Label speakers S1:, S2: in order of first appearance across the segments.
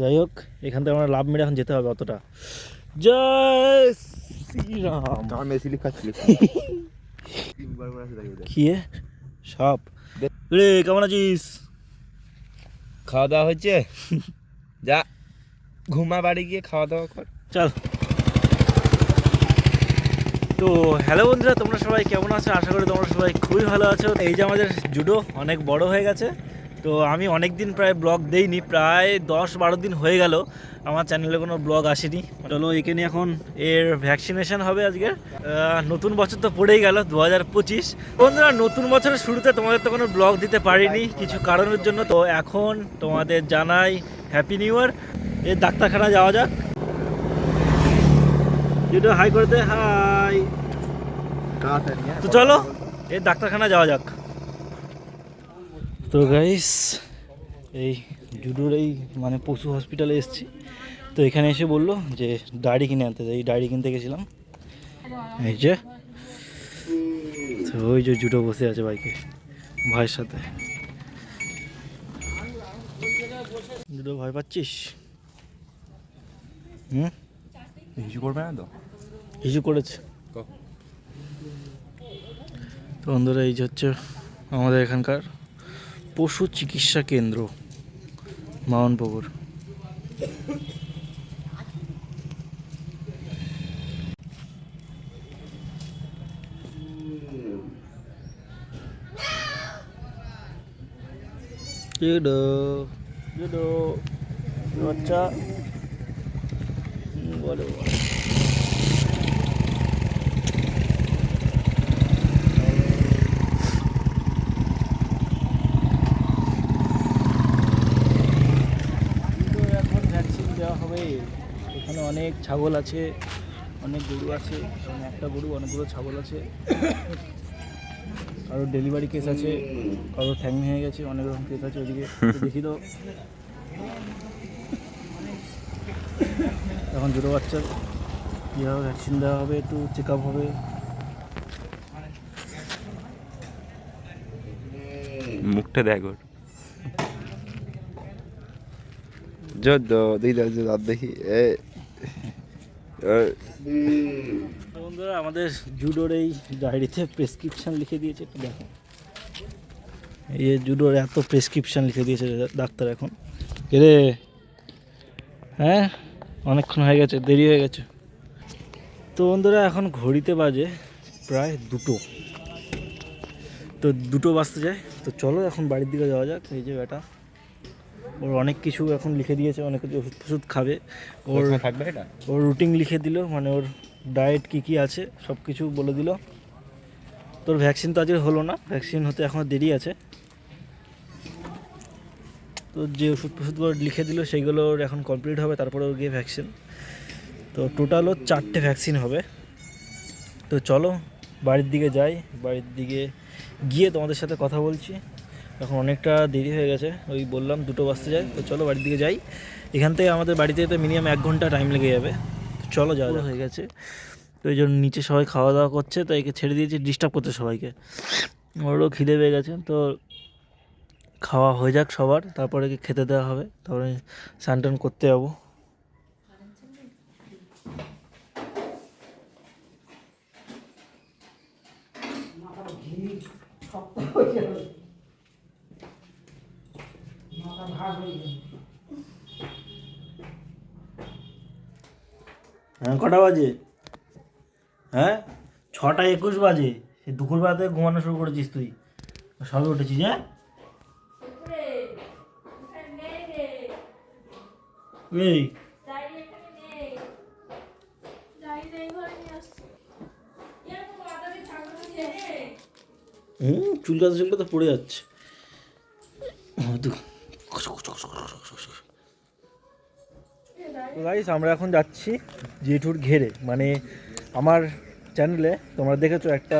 S1: যাই হোক এখান থেকে আমরা লাভ মেরে এখন যেতে হবে অতটা। জয় শ্রীরাম। কি সাপ রে কেমন আছিস?
S2: খাওয়া দাওয়া হচ্ছে যা ঘুমা বাড়ি গিয়ে খাওয়া দাওয়া কর।
S1: চল। তো হ্যালো বন্ধুরা তোমরা সবাই কেমন আছো? আশা করি তোমরা সবাই খুবই ভালো আছো। এই যে আমাদের জুডো অনেক বড় হয়ে গেছে। তো আমি অনেক দিন প্রায় ব্লগ দেইনি, প্রায় দশ বারো দিন হয়ে গেল। আমার চ্যানেলে কোনো ব্লগ আসেনি। চলো একে নিয়ে এখন এর ভ্যাকসিনেশন হবে আজকে। নতুন বছর তো পড়েই গেল দু হাজার পঁচিশ। বন্ধুরা, নতুন বছরের শুরুতে তোমাদের তো কোনো ব্লগ দিতে পারিনি, কিছু কারণের জন্য। তো এখন তোমাদের জানাই হ্যাপি নিউ ইয়ার এর ডাক্তারখানা যাওয়া যাক। হাই করে দে হাই। তো চলো এই ডাক্তারখানা যাওয়া যাক। তো গাইস এই জুডোর এই মানে পশু হসপিটালে এসেছি। তো এখানে এসে বলল যে ডায়েরি কিনে আনতে। এই ডায়েরি কিনতে গেছিলাম। এই যে তো ওই যে জুডো বসে আছে বাইকে ভাইয়ের সাথে। জুডো ভয় পাচ্ছিস? হুম?
S2: কিছু করবে না তো?
S1: হিসু করেছে। তো বন্ধুরা এই যে হচ্ছে আমাদের এখানকার পশু চিকিৎসা কেন্দ্র জুডো বাচ্চা হুম, বলো বলো। কিন্তু এখন ভ্যাকসিন দেওয়া হবে এখানে অনেক ছাগল আছে অনেক গরু আছে একটা গরু অনেকগুলো ছাগল আছে কারোর ডেলিভারি কেস আছে কারোর ঠ্যাং হয়ে গেছে অনেক রকম কেস আছে ওইদিকে দেখি তো এখন দুটো বাচ্চার কীভাবে ভ্যাকসিন দেওয়া হবে একটু চেক আপ হবে
S2: মুখটা দেখ ওর দো দেখি দাঁত দেখি এ
S1: বন্ধুরা, আমাদের জুডোর এই ডায়েরিতে প্রেসক্রিপশন লিখে দিয়েছে, একটু দেখো। এই জুডোর এত প্রেসক্রিপশন লিখে দিয়েছে ডাক্তার এখন। রে হ্যাঁ অনেকক্ষণ হয়ে গেছে, দেরি হয়ে গেছে। তো বন্ধুরা, এখন ঘড়িতে বাজে প্রায় দুটো। তো দুটো বাজতে যায়। তো চলো এখন বাড়ির দিকে যাওয়া যাক, এই যে বেটা ওর অনেক কিছু এখন লিখে দিয়েছে অনেক কিছু ওষুধ ফষুধ খাবে। ওর
S2: ওর থাকবে এটা?
S1: ওর রুটিন লিখে দিল মানে ওর ডায়েট কী কী আছে সব কিছু বলে দিল। তোর ভ্যাকসিন তো আজকে হলো না ভ্যাকসিন হতে এখনও দেরি আছে। তো যে ওষুধ ফষুধগুলো লিখে দিল সেইগুলো ওর এখন কমপ্লিট হবে তারপরে ওর গিয়ে ভ্যাকসিন তো টোটাল ওর চারটে ভ্যাকসিন হবে। তো চলো বাড়ির দিকে যাই বাড়ির দিকে গিয়ে তোমাদের সাথে কথা বলছি। এখন অনেকটা দেরি হয়ে গেছে ওই বললাম দুটো বাজতে যায় তো চলো বাড়ির দিকে যাই। এখান থেকে আমাদের বাড়িতে তো মিনিমাম এক ঘণ্টা টাইম লেগে যাবে তো চলো যাওয়া। হয়ে গেছে। তো এই জন্য নিচে সবাই খাওয়া দাওয়া করছে তো একে ছেড়ে দিয়েছি ডিস্টার্ব করতে সবাইকে। ওরও খিদে পেয়ে গেছে তো খাওয়া হয়ে যাক সবার তারপরে একে খেতে দেওয়া হবে। তারপরে স্নান টান করতে যাব। হ্যাঁ কটা বাজে? হ্যাঁ ছটা একুশ বাজে। সে দুপুরবেলা থেকে ঘুমানো শুরু করেছিস তুই। সবে উঠেছিস হ্যাঁ? এই হুম চুলকাতে চুলকাতে পড়ে যাচ্ছে। হয়তো গাইস আমরা এখন যাচ্ছি জেঠুর ঘেরে। মানে আমার চ্যানেলে তোমরা দেখেছ একটা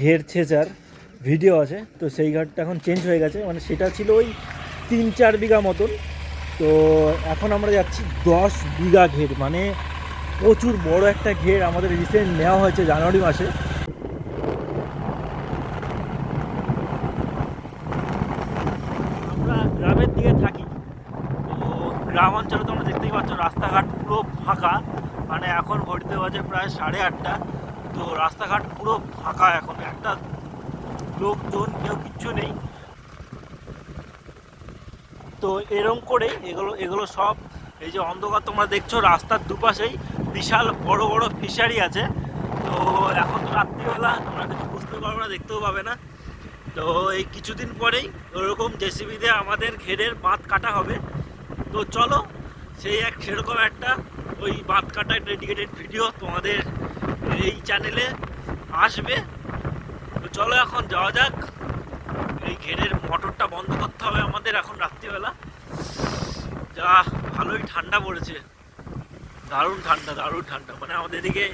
S1: ঘের ছেঁচার ভিডিও আছে। তো সেই ঘাটটা এখন চেঞ্জ হয়ে গেছে। মানে সেটা ছিল ওই তিন চার বিঘা মতন। তো এখন আমরা যাচ্ছি দশ বিঘা ঘের। মানে প্রচুর বড় একটা ঘের আমাদের রিসেন্ট নেওয়া হয়েছে জানুয়ারি মাসে আমরা গ্রামের দিকে থাকি তো গ্রাম অঞ্চলে তোমরা দেখতেই পাচ্ছ, রাস্তাঘাট পুরো ফাঁকা। মানে এখন ঘড়িতে বাজে প্রায় সাড়ে আটটা। তো রাস্তাঘাট পুরো ফাঁকা এখন। একটা লোকজন, কেউ কিচ্ছু নেই। তো এরম করেই এগুলো এগুলো সব, এই যে অন্ধকার তোমরা দেখছ, রাস্তার দুপাশেই বিশাল বড় বড় ফিশারি আছে। তো এখন তো রাত্রিবেলা, তোমরা কিছু বুঝতে পারবে না, দেখতেও পাবে না। তো এই কিছুদিন পরেই ওরকম জেসিবি দিয়ে আমাদের ঘেরের বাঁধ কাটা হবে। তো চলো, সেই এক সেরকম একটা ওই বাঁধ কাটার ডেডিকেটেড ভিডিও তোমাদের এই চ্যানেলে আসবে। তো চলো এখন যাওয়া যাক। এই ঘেরের মোটরটা বন্ধ করতে হবে আমাদের এখন রাত্রিবেলা। যা, ভালোই ঠান্ডা পড়েছে। দারুণ ঠান্ডা দারুণ ঠান্ডা। মানে আমাদের এদিকে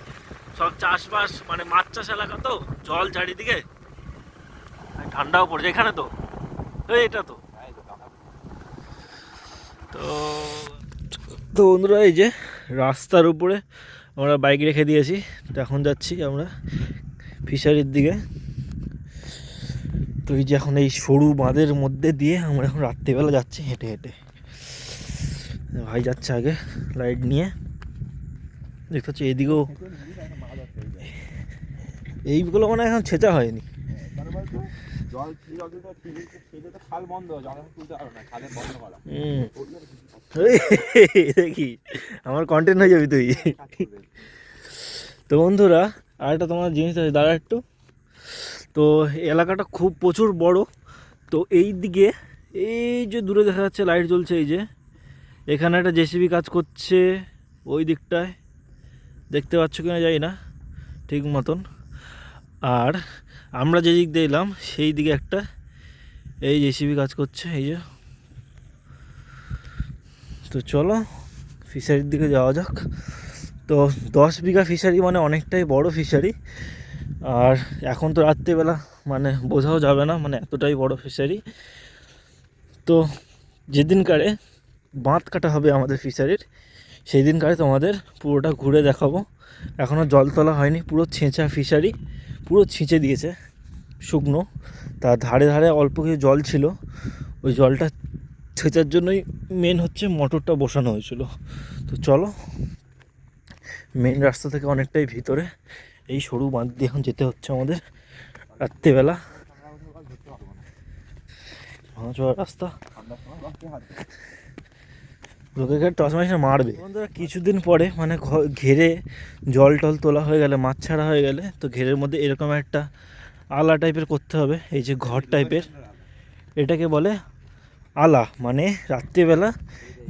S1: সব চাষবাস মানে মাছ চাষ এলাকা তো, জল চারিদিকে। ঠান্ডাও পড়েছে। এখানে তো? এটা তো। তো বন্ধুরা, এই যে রাস্তার উপরে আমরা বাইক রেখে দিয়েছি। তো এখন যাচ্ছি আমরা ফিশারির দিকে। তো এই যে এখন এই সরু বাঁধের মধ্যে দিয়ে আমরা এখন রাত্রিবেলা যাচ্ছি হেঁটে হেঁটে। ভাই যাচ্ছে আগে লাইট নিয়ে। দেখতে পাচ্ছি এদিকেও এইগুলো মানে এখন ছেঁচা হয়নি।
S2: জল জল তুলতে তো খাল বন্ধ জল তুলতে পারো না খালের বন্ধ করা।
S1: দেখি আমার কন্টেন্ট হয়ে যাবি তুই? তো বন্ধুরা আর একটা তোমার জিনিস আছে দাঁড়া একটু। তো এলাকাটা খুব প্রচুর বড়। তো এই দিকে এই যে দূরে দেখা যাচ্ছে লাইট জ্বলছে এই যে। এখানে একটা জেসিবি কাজ করছে ওই দিকটায়। দেখতে পাচ্ছ কিনা যাই না ঠিক মতন। আর আমরা যে দিক দিয়ে এলাম, সেই দিকে একটা এই জেসিবি কাজ করছে, এই যে। তো চলো ফিশারির দিকে যাওয়া যাক। তো দশ বিঘা ফিশারি মানে অনেকটাই বড় ফিশারি আর এখন তো রাত্রিবেলা মানে বোঝাও যাবে না মানে এতটাই বড় ফিশারি তো যেদিনকারে বাঁধ কাটা হবে আমাদের ফিশারির সেই দিনকারে তোমাদের পুরোটা ঘুরে দেখাবো। এখনও জল তোলা হয়নি, পুরো ছেঁচা ফিশারি, পুরো ছিঁচে দিয়েছে শুকনো। তার ধারে ধারে অল্প কিছু জল ছিল, ওই জলটা ছেঁচার জন্যই মেন হচ্ছে মোটরটা বসানো হয়েছিল। তো চলো মেন রাস্তা থেকে অনেকটাই ভিতরে, এই সরু বাঁধ দিয়ে এখন যেতে হচ্ছে আমাদের রাত্রিবেলা। রাস্তা। লোকে টস মাইসে মারবে। বন্ধুরা কিছুদিন পরে মানে ঘেরে জল টল তোলা হয়ে গেলে মাছ ছাড়া হয়ে গেলে তো ঘেরের মধ্যে এরকম একটা আলা টাইপের করতে হবে এই যে ঘর টাইপের। এটাকে বলে আলা মানে রাত্রিবেলা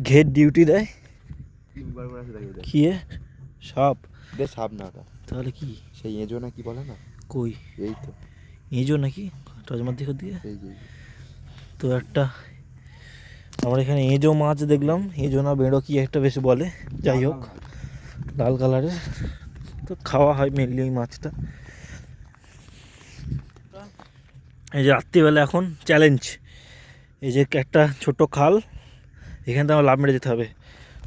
S1: ঘের ডিউটি দেয়। কি সাপ।
S2: সাপ না
S1: তাহলে কি?
S2: সেই এজো না কি বলে না?
S1: কই?
S2: এই তো।
S1: এজো নাকি? টজমার দিকে দিয়ে তো একটা আমরা এখানে এজো মাছ দেখলাম। এজো না বেঁড়ো কি একটা বেশ বলে। যাই হোক লাল কালারের। তো খাওয়া হয় মেনলি ওই মাছটা। এই যে রাত্রিবেলা এখন চ্যালেঞ্জ এই যে একটা ছোট খাল এখান থেকে আমার লাভ মেরে যেতে হবে।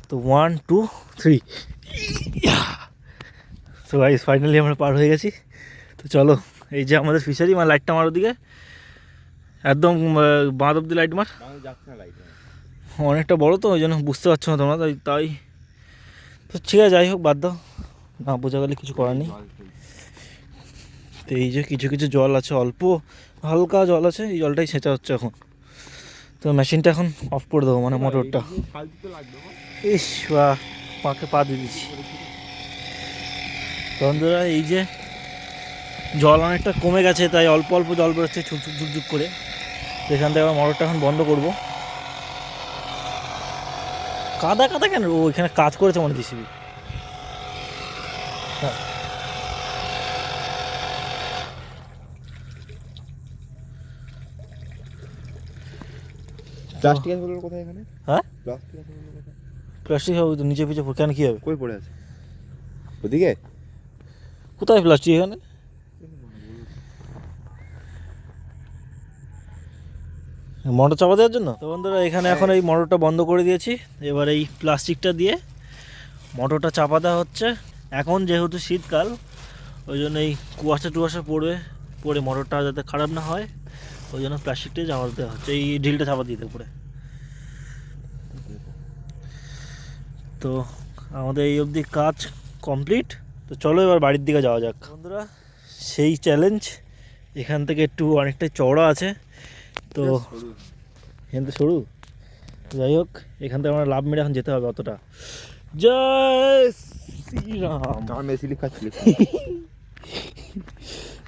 S1: তো ওয়ান টু থ্রি তো গাইস ফাইনালি আমরা পার হয়ে গেছি। তো চলো এই যে আমাদের ফিশারি মানে লাইটটা মারো দিকে। একদম বাঁধ অব্দি লাইট মার।
S2: লাইট
S1: অনেকটা বড় তো, ওই জন্য বুঝতে পারছ না তোমরা, তাই তাই। তো ঠিক আছে, যাই হোক, বাদ দাও। না বোঝা গেলে কিছু করার নেই। তো এই যে কিছু কিছু জল আছে, অল্প, হালকা জল আছে, এই জলটাই ছেঁচা হচ্ছে এখন। তো মেশিনটা এখন অফ করে দেবো মানে মোটরটা। ইস, বাহ, পাকে পা দিয়ে দিচ্ছি। বন্ধুরা, এই যে জল অনেকটা কমে গেছে, তাই অল্প অল্প জল বেরোচ্ছে ছুকছুক ঝুকঝুক করে। এখান থেকে আবার মোটরটা এখন বন্ধ করব। কাদা কাদা কেন? ও এখানে কাজ করেছে মনে জিসিবি
S2: প্লাস্টিক আছে কোথায় এখানে?
S1: হ্যাঁ?
S2: প্লাস্টিক কোথায়?
S1: প্লাস্টিক হবে তো নিচে পিছিয়ে কেন কী হবে?
S2: কই পড়ে আছে? ওদিকে?
S1: কোথায় প্লাস্টিক এখানে? মোটর চাপা দেওয়ার জন্য? তো বন্ধুরা, এখানে এখন এই মোটরটা বন্ধ করে দিয়েছি। এবার এই প্লাস্টিকটা দিয়ে মোটরটা চাপা দেওয়া হচ্ছে। এখন যেহেতু শীতকাল, ওই জন্য এই কুয়াশা টুয়াশা পড়বে, পড়ে মোটরটা যাতে খারাপ না হয়, ওই জন্য প্লাস্টিকটাই চাপা দেওয়া হচ্ছে, এই ঢিলটা চাপা দিতে পড়ে তো আমাদের এই অবধি কাজ কমপ্লিট। তো চলো এবার বাড়ির দিকে যাওয়া যাক। বন্ধুরা, সেই চ্যালেঞ্জ এখান থেকে একটু অনেকটাই চওড়া আছে। তো এখান থেকে সরু যাই হোক এখান থেকে আমরা লাভ মেরে এখন যেতে হবে অতটা। জয় শ্রীরাম।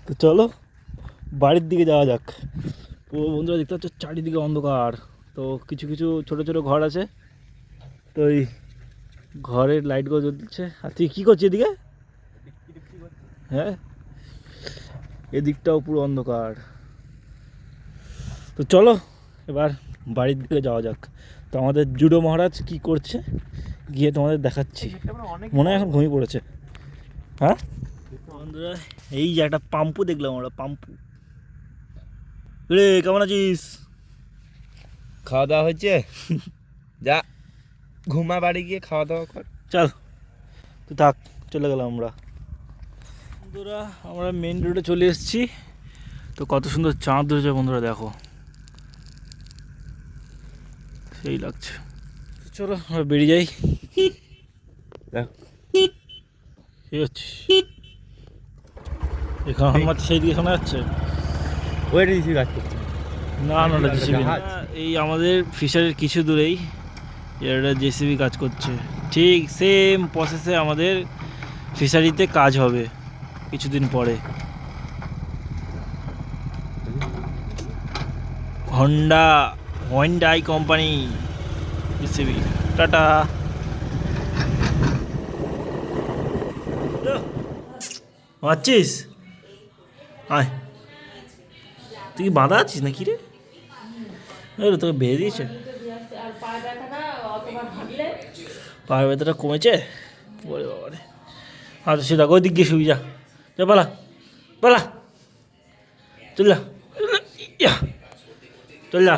S1: তো চলো বাড়ির দিকে যাওয়া যাক। ও বন্ধুরা দেখতে পাচ্ছ চারিদিকে অন্ধকার। তো কিছু কিছু ছোট ছোট ঘর আছে। তো ওই ঘরের লাইটগুলো জ্বলছে। আর তুই কী করছিস এদিকে? হ্যাঁ? এদিকটাও পুরো অন্ধকার। তো চলো এবার বাড়ির দিকে যাওয়া যাক। তো আমাদের জুডো মহারাজ কি করছে গিয়ে তোমাদের দেখাচ্ছি। মনে হয় এখন ঘুমিয়ে পড়েছে। হ্যাঁ? বন্ধুরা এই যে একটা পাম্পু দেখলাম আমরা পাম্পু। রে কেমন আছিস?
S2: খাওয়া দাওয়া হয়েছে? যা ঘুমা বাড়ি গিয়ে খাওয়া দাওয়া কর।
S1: চল তো থাক চলে গেলাম আমরা। বন্ধুরা আমরা মেন রোডে চলে এসেছি। তো কত সুন্দর চাঁদ হয়েছে বন্ধুরা দেখো। সেই লাগছে। চলো আমরা বেরিয়ে যাই।
S2: দেখ।
S1: ঠিক আছে এখানে আমার সেই দিকে শোনা যাচ্ছে?
S2: ওই রিসি কাজ করছে
S1: না না না জেসিবি এই আমাদের ফিশারের কিছু দূরেই। এটা জেসিবি কাজ করছে। ঠিক সেম প্রসেসে আমাদের ফিশারিতে কাজ হবে কিছুদিন পরে। Honda Hyundai company JCB Tata আছিস আয় তুই কি বাঁধা আছিস নাকি রে? এই রে, তোকে বেঁধে দিয়েছে।
S3: আর
S1: পায়ের ব্যথাটা কমেছে? বলে বাবা রে। আচ্ছা সেটা ওই দিক গিয়ে যা। যা পালা। পালা। চল যা চল যা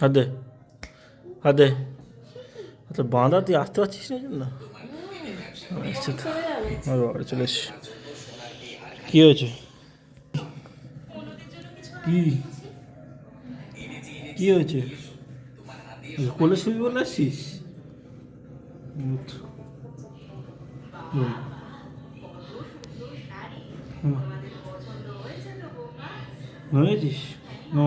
S1: হাত হাত আচ্ছা বাঁধা তুই আসতে পারছিস না? জন্য আচ্ছা তো। চলে এসছি। কী হয়েছে? কি? কি হয়েছে? কোলে শুবি বলে আসছিস। ঘুমিয়েছিস না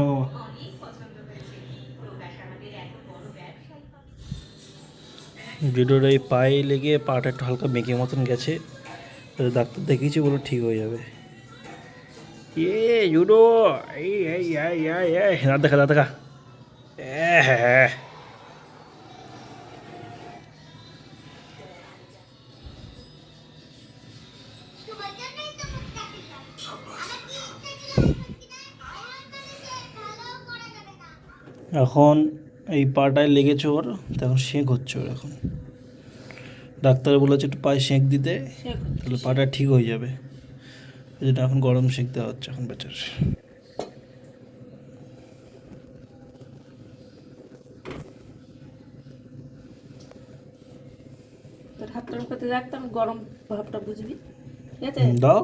S1: জুডোর এই পায়ে লেগে পাটা একটু হালকা মেঘে মতন গেছে ডাক্তার দেখিয়েছি বলে ঠিক হয়ে যাবে। ইয়ে জুডো এই এই এই এই এই। দেখা দাঁত দেখা। এ হ্যাঁ। এখন এই পাটায় লেগেছে ওর তখন সে ঘুরছে ওর এখন। ডাক্তার বলেছে একটু পায়ে সেঁক দিতে তাহলে পাটা ঠিক হয়ে যাবে। যেটা এখন গরম সেঁক দেওয়া হচ্ছে এখন বেচার।
S3: রাখতাম গরম ভাবটা বুঝবি। ঠিক আছে?
S1: দাও।